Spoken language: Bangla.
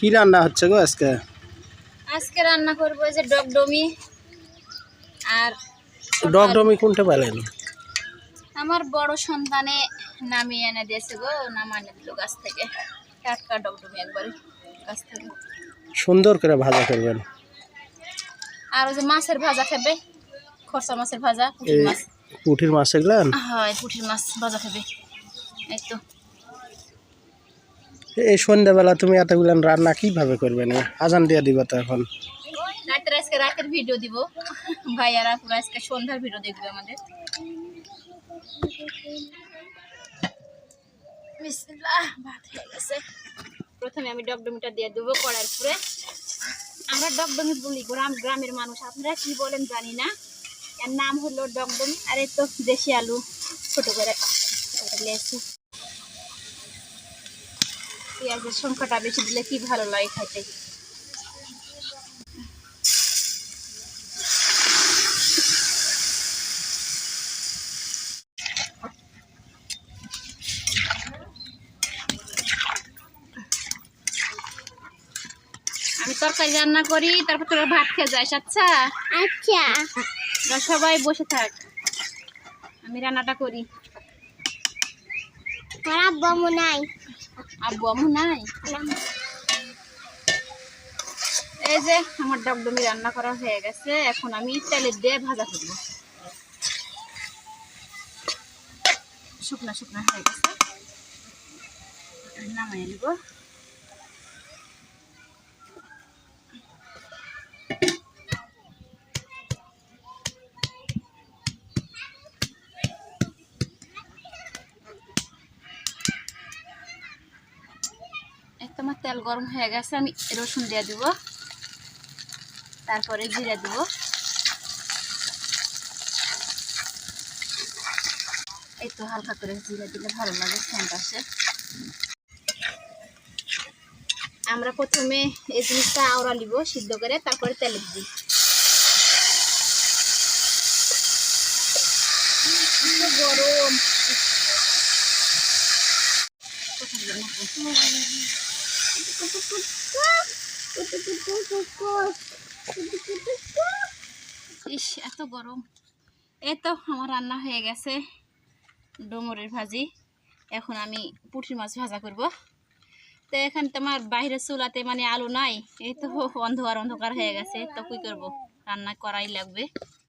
কি রান্না হচ্ছে গো আজকে? আজকে রান্না করব এই যে ডগডমি আর ডগডমি কোনটা পেলেন? আমার বড় সন্তানে নামিয়ে এনে দিয়েছে গো নাম এনে দিল গাছ থেকে। টাটকা ডগডমি একবারে গাছ থেকে। সুন্দর করে ভাজা করবেন। আর ওই যে মাছের ভাজা খাবে খরচা মাছের ভাজা পুঁটির এই মাছ। পুঁঠির মাছ এগুলান হয় পুঁটির মাছ ভাজা খাবে। এই তো। এই সন্ধ্যাবেলা তুমি এতগুলান রান্না কীভাবে করবেন আজান দিয়ে দিবা তো এখন। রাতের আজকে সন্ধ্যার ভিডিও দেখবে আমাদের। প্রথমে আমি দিয়ে দেবো পুরে আমরা ডগডমি বলি, গ্রাম গ্রামের মানুষ। আপনারা কি বলেন জানি না। এর নাম হলো ডগডমি আর এই তো দেশি আলু। ছোট করে পেঁয়াজের সংখ্যাটা বেশি দিলে কি ভালো লাগে খাইতে? আমি তরকারি রান্না করি তারপর তোরা ভাত খেয়ে যাস আচ্ছা? আচ্ছা। সবাই বসে থাক। আমি রান্নাটা করি। খারাপ মনে নাই। আব্বু আমু নাই? এই যে আমার ডবডমি রান্না করা হয়ে গেছে, এখন আমি তেলের দিয়ে ভাজা করব। শুকনা শুকনা হয়ে গেছে। নামাই নিব। তোমার তেল গরম হয়ে গেছে, আমি রসুন দিয়ে দিব। তারপরে জিরা দিব। এই তো হালকা করে জিরা দিলে ভালো লাগে সেন্ট আসে। আমরা প্রথমে এই জিনিসটা আওড়া নিব, সিদ্ধ করে তারপরে তেলে দিই গরম? ইস, এত গরম। এই তো আমার রান্না হয়ে গেছে ডোমরের ভাজি। এখন আমি পুঁটির মাছ ভাজা করব। তো এখন তোমার বাইরে চুলাতে মানে আলু নাই, এই তো অন্ধকার অন্ধকার হয়ে গেছে, তো কি করব? রান্না করাই লাগবে।